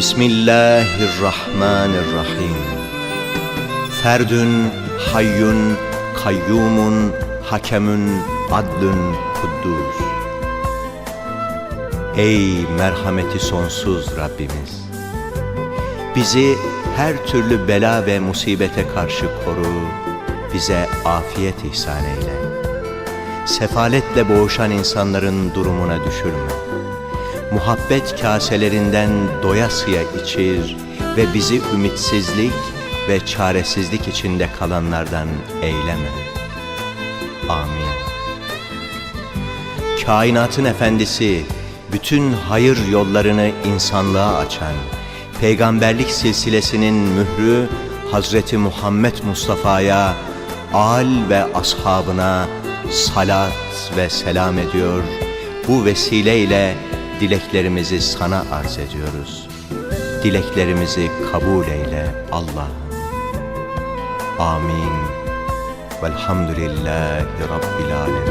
Bismillahirrahmanirrahim. Ferdün, hayyun, kayyumun, hakemün, adlün, kuddus. Ey merhameti sonsuz Rabbimiz! Bizi her türlü bela ve musibete karşı koru, bize afiyet ihsan eyle. Sefaletle boğuşan insanların durumuna düşürme. Muhabbet kaselerinden doyasıya içir ve bizi ümitsizlik ve çaresizlik içinde kalanlardan eyleme. Amin. Kainatın efendisi, bütün hayır yollarını insanlığa açan, peygamberlik silsilesinin mührü Hazreti Muhammed Mustafa'ya, al ve ashabına salat ve selam ediyor. Bu vesileyle dileklerimizi sana arz ediyoruz. Dileklerimizi kabul eyle Allah'ım. Amin. Velhamdülillahi Rabbil Alemin.